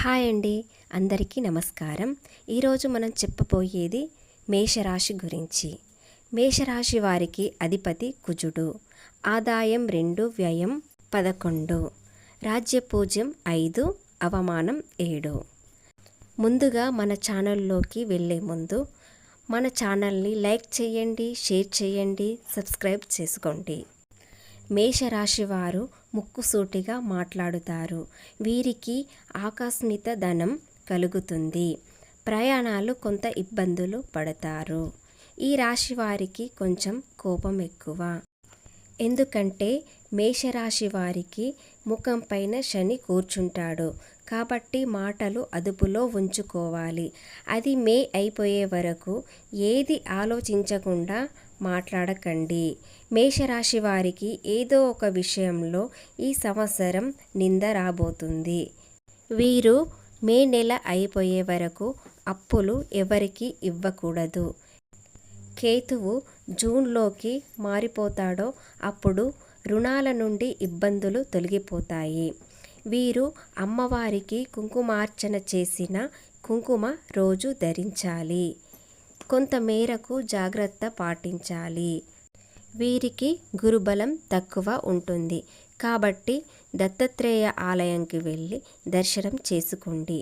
Hi అండి. అందరికీ నమస్కారం. ఈరోజు మనం చెప్పబోయేది మేషరాశి గురించి. మేషరాశి వారికి అధిపతి కుజుడు. ఆదాయం రెండు వ్యయం పదకొండు. రాజ్యపూజ్యం ఐదు అవమానం ఏడు. ముందుగా మన ఛానల్లోకి వెళ్ళే ముందు మన ఛానల్ని లైక్ చేయండి షేర్ చేయండి సబ్స్క్రైబ్ చేసుకోండి. మేషరాశి వారు ముక్కుసూటిగా మాట్లాడుతారు. వీరికి ఆకస్మిక ధనం కలుగుతుంది. ప్రయాణాలు కొంత ఇబ్బందులు పడతారు. ఈ రాశి వారికి కొంచెం కోపం ఎక్కువ. ఎందుకంటే మేషరాశి వారికి ముఖం పైన శని కూర్చుంటాడు. కాబట్టి మాటలు అదుపులో ఉంచుకోవాలి. అది మే అయిపోయే వరకు ఏది ఆలోచించకుండా మాట్లాడకండి. మేషరాశి వారికి ఏదో ఒక విషయంలో ఈ సంవత్సరం నింద రాబోతుంది. వీరు మే నెల అయిపోయే వరకు అప్పులు ఎవరికి ఇవ్వకూడదు. కేతువు జూన్లోకి మారిపోతాడో అప్పుడు రుణాల నుండి ఇబ్బందులు తొలగిపోతాయి. వీరు అమ్మవారికి కుంకుమార్చన చేసిన కుంకుమ రోజు ధరించాలి. కొంతమేరకు జాగ్రత్త పాటించాలి. వీరికి గురుబలం తక్కువ ఉంటుంది. కాబట్టి దత్తాత్రేయ ఆలయంకి వెళ్ళి దర్శనం చేసుకోండి.